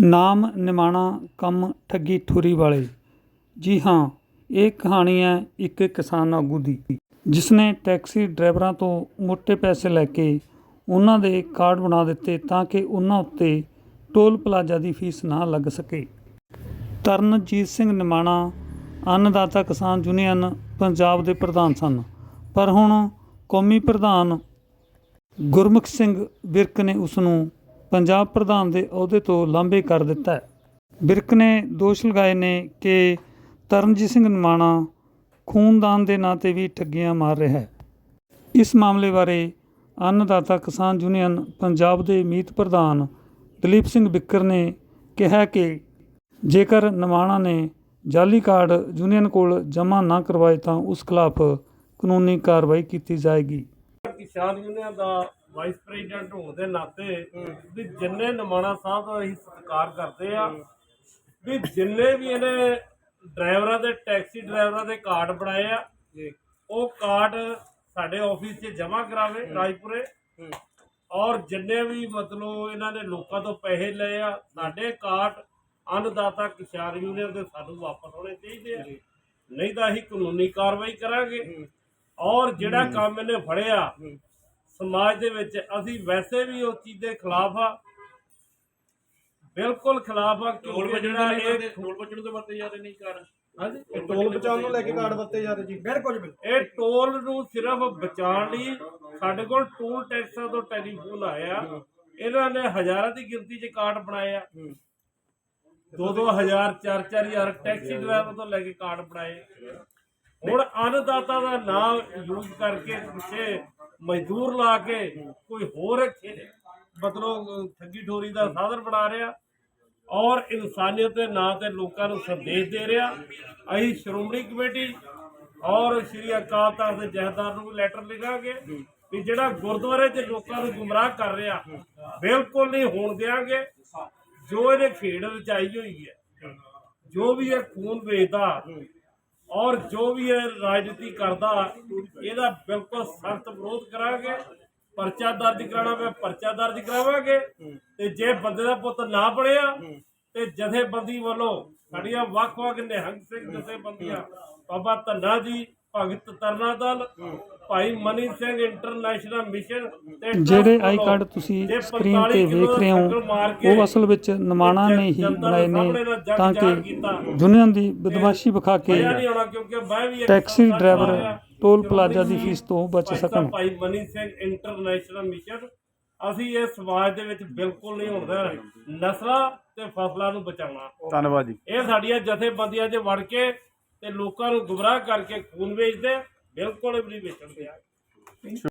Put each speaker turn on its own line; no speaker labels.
ਨਾਮ ਨਿਮਾਣਾ ਕੰਮ ਠੱਗੀ ਠੁਰੀ ਵਾਲੇ। ਜੀ ਹਾਂ, ਇਹ ਕਹਾਣੀ ਹੈ ਇੱਕ ਕਿਸਾਨ ਆਗੂ ਦੀ। ਜਿਸ ਨੇ ਟੈਕਸੀ ਡਰਾਈਵਰਾਂ ਤੋਂ ਮੋٹے ਪੈਸੇ ਲੈ ਕੇ ਉਹਨਾਂ ਦੇ ਕਾਰਡ ਬਣਾ ਦਿੱਤੇ ਤਾਂ ਕਿ ਉਹਨਾਂ ਉੱਤੇ ਟੋਲ ਪਲਾਜ਼ਾ ਦੀ ਫੀਸ ਨਾ ਲੱਗ ਸਕੇ। ਤਰਨਜੀਤ ਸਿੰਘ ਨਿਮਾਣਾ ਅੰਨਦਾਤਾ ਕਿਸਾਨ ਯੂਨੀਅਨ ਪੰਜਾਬ ਦੇ ਪ੍ਰਧਾਨ ਸਨ। ਪਰ ਹੁਣ ਕੌਮੀ ਪ੍ਰਧਾਨ ਗੁਰਮੁਖ ਸਿੰਘ ਵਿਰਕ ਨੇ ਉਸ ਨੂੰ ਪੰਜਾਬ ਪ੍ਰਧਾਨ ਦੇ ਅਹੁਦੇ ਤੋਂ ਲਾਂਭੇ ਕਰ ਦਿੱਤਾ ਹੈ। ਵਿਰਕ ਨੇ ਦੋਸ਼ ਲਗਾਏ ਨੇ ਕਿ ਤਰਨਜੀਤ ਸਿੰਘ ਨਿਮਾਣਾ ਖੂਨਦਾਨ ਦੇ ਨਾਂ ਤੇ ਵੀ ਠੱਗੀਆਂ ਮਾਰ ਰਿਹਾ ਹੈ। ਇਸ ਮਾਮਲੇ ਬਾਰੇ ਅੰਨਦਾਤਾ ਕਿਸਾਨ ਯੂਨੀਅਨ ਪੰਜਾਬ ਦੇ ਮੀਤ ਪ੍ਰਧਾਨ ਦਲੀਪ ਸਿੰਘ ਬਿੱਕਰ ਨੇ ਕਿਹਾ ਕਿ ਜੇਕਰ ਨਿਮਾਣਾ ਨੇ ਜਾਲੀ ਕਾਰਡ ਯੂਨੀਅਨ ਕੋਲ ਜਮ੍ਹਾਂ ਨਾ ਕਰਵਾਏ ਤਾਂ ਉਸ ਖਿਲਾਫ ਕਾਨੂੰਨੀ ਕਾਰਵਾਈ ਕੀਤੀ ਜਾਏਗੀ।
ਕਿਸਾਨ ਯੂਨੀਅਨ ਦਾ ਵਾਈਸ ਪ੍ਰੈਜ਼ੀਡੈਂਟ ਹੋਣ ਦੇ ਨਾਤੇ ਵੀ ਜਿੰਨੇ ਨਮਾਣਾ ਸਾਹਿਬ ਦਾ ਅਸੀਂ ਸਤਿਕਾਰ ਕਰਦੇ ਆ ਵੀ ਜਿੰਨੇ ਵੀ ਇਹਨੇ ਡਰਾਈਵਰਾਂ ਦੇ ਟੈਕਸੀ ਡਰਾਈਵਰਾਂ ਦੇ ਕਾਰਡ ਬਣਾਏ ਆ ਉਹ ਕਾਰਡ ਸਾਡੇ ਆਫਿਸ 'ਚ ਜਮ੍ਹਾਂ ਕਰਾਵੇ ਰਾਜਪੁਰੇ। ਔਰ ਜਿੰਨੇ ਵੀ ਮਤਲਬ ਇਹਨਾਂ ਨੇ ਲੋਕਾਂ ਤੋਂ ਪੈਸੇ ਲਏ ਆ ਸਾਡੇ ਕਾਰਡ ਅੰਨਦਾਤਾ ਕਿਸਾਨ ਯੂਨੀਅਨ ਦੇ ਸਾਨੂੰ ਵਾਪਸ ਹੋਣੇ ਚਾਹੀਦੇ ਆ। ਨਹੀਂ ਤਾਂ ਅਸੀਂ ਕਾਨੂੰਨੀ ਕਾਰਵਾਈ ਕਰਾਂਗੇ। ਔਰ ਜਿਹੜਾ ਕੰਮ ਇਹਨੇ ਫੜਿਆ ਸਮਾਜ ਦੇ ਵਿੱਚ ਅਸੀਂ ਵੈਸੇ ਵੀ ਉਸ ਚੀਜ਼ ਦੇ ਖਿਲਾਫ ਆ। ਬਿਲਕੁਲ ਖਿਲਾਫ ਆ
ਟੋਲ
ਕਿਉਂਕਿ ਜਿਹੜਾ
ਦੇ
ਇਹ
ਟੋਲ ਬਚਣ ਦੇ ਵਰਤੇ ਜਾ ਰਹੇ ਨਹੀਂ ਕਰ
ਹਾਂਜੀ
ਟੋਲ ਬਚਾਉਣ ਨੂੰ ਲੈ ਕੇ ਕਾਰਡ ਵਰਤੇ ਜਾ ਰਹੇ ਜੀ। ਬਿਲਕੁਲ ਬਿਲਕੁਲ।
ਇਹ ਟੋਲ ਨੂੰ ਸਿਰਫ ਬਚਾਉਣ ਲਈ ਸਾਡੇ ਕੋਲ ਟੋਲ ਟੈਕਸਾਂ ਤੋਂ ਟੈਲੀਫੋਨ ਆਇਆ। ਇਹਨਾਂ ਨੇ ਹਜ਼ਾਰਾਂ ਦੀ ਗਿਣਤੀ 'ਚ ਕਾਰਡ ਬਣਾਏ ਆ। ਦੋ ਦੋ ਹਜ਼ਾਰ ਚਾਰ ਚਾਰ ਹਜ਼ਾਰ ਟੈਕਸੀ ਡਰਾਈਵਰ ਤੋਂ ਲੈ ਕੇ ਕਾਰਡ ਬਣਾਏ। ਹੁਣ ਅੰਨਦਾਤਾ ਦਾ ਨਾਮ ਯੂਜ਼ ਕਰਕੇ ਪਿੱਛੇ ਮਜ਼ਦੂਰ ਲਾ ਕੇ ਕੋਈ ਹੋਰ ਖੇ- ਮਤਲਬ ਠੱਗੀ ਠੋਰੀ ਦਾ ਸਾਧਨ ਬਣਾ ਰਿਹਾ ਔਰ ਇਨਸਾਨੀਅਤ ਦੇ ਨਾਂ ਤੇ ਲੋਕਾਂ ਨੂੰ ਸੰਦੇਸ਼ ਦੇ ਰਿਹਾ। ਅਸੀਂ ਸ਼੍ਰੋਮਣੀ ਕਮੇਟੀ ਔਰ ਸ਼੍ਰੀ ਅਕਾਲ ਤਖਤ ਦੇ ਜਹੇਦਾਰ ਨੂੰ ਲੈਟਰ ਲਿਖਾਂਗੇ ਵੀ ਜਿਹੜਾ ਗੁਰਦੁਆਰੇ 'ਚ ਲੋਕਾਂ ਨੂੰ ਗੁੰਮਰਾਹ ਕਰ ਰਿਹਾ, ਬਿਲਕੁਲ ਨਹੀਂ ਹੋਣ ਦਿਆਂਗੇ। ਜੋ ਇਹਨੇ ਖੇਡ ਰਚਾਈ ਹੋਈ ਹੈ, ਜੋ ਵੀ ਇਹ ਖੂਨ ਵੇਚਦਾ ਔਰ ਜੋ ਵੀ ਇਹ ਰਾਜਨੀਤੀ ਕਰਦਾ, ਇਹਦਾ ਬਿਲਕੁਲ ਸਖਤ ਵਿਰੋਧ ਕਰਾਂਗੇ, ਪਰਚਾ ਦਰਜ ਕਰਾਉਣਾ ਪਿਆ ਪਰਚਾ ਦਰਜ ਕਰਾਵਾਂਗੇ, ਤੇ ਜੇ ਬੰਦੇ ਦਾ ਪੁੱਤ ਨਾ ਬਣਿਆ, ਤੇ ਜਥੇਬੰਦੀ ਵੱਲੋਂ ਸਾਡੀਆਂ ਵੱਖ-ਵੱਖ ਨਿਹੰਗ ਸਿੰਘ ਜਥੇਬੰਦੀਆਂ ਬਾਬਾ ਧੰਨਾ ਜੀ ਭਗਤ ਤਰਨਾ ਦਲ ਭਾਈ ਮਨੀ ਸਿੰਘ ਇੰਟਰਨੈਸ਼ਨਲ ਮਿਸ਼ਨ ਤੇ
ਜਿਹੜੇ ਆਈ ਕਾਰਡ ਤੁਸੀਂ ਸਕਰੀਨ
45
ਤੇ ਵੇਖ ਰਹੇ ਹੋ ਉਹ ਅਸਲ ਵਿੱਚ ਨਿਮਾਣਾ ਨੇ ਹੀ ਬਣਾਏ ਨੇ ਤਾਂ ਕਿ। ਯੂਨੀਅਨ ਦੀ ਬਦਮਾਸ਼ੀ ਵਿਖਾ ਕੇ ਟੈਕਸੀ ਡਰਾਈਵਰ। ਟੋਲ ਪਲਾਜ਼ਾ ਦੀ ਫੀਸ ਤੋਂ ਬਚ ਸਕਣ।
ਭਾਈ ਮਨੀ ਸਿੰਘ ਇੰਟਰਨੈਸ਼ਨਲ ਮਿਸ਼ਨ। ਅਸੀਂ ਇਹ ਸਮਾਜ ਦੇ ਵਿੱਚ ਬਿਲਕੁਲ ਨਹੀਂ ਹੁੰਦਾ ਨਸਲਾਂ ਤੇ ਫਸਲਾਂ ਨੂੰ ਬਚਾਉਣਾ।
ਧੰਨਵਾਦ ਜੀ।
ਇਹ ਸਾਡੀਆਂ ਜਥੇਬੰਦੀਆਂ 'ਚ ਵੜ ਕੇ ਤੇ ਲੋਕਾਂ ਨੂੰ ਗੁੰਮਰਾਹ ਕਰਕੇ ਖੂਨ ਵੇਚਦੇ ਬਿਲਕੁਲ ਵੀ ਨਹੀਂ ਵੇਚਣ ਦਿਆ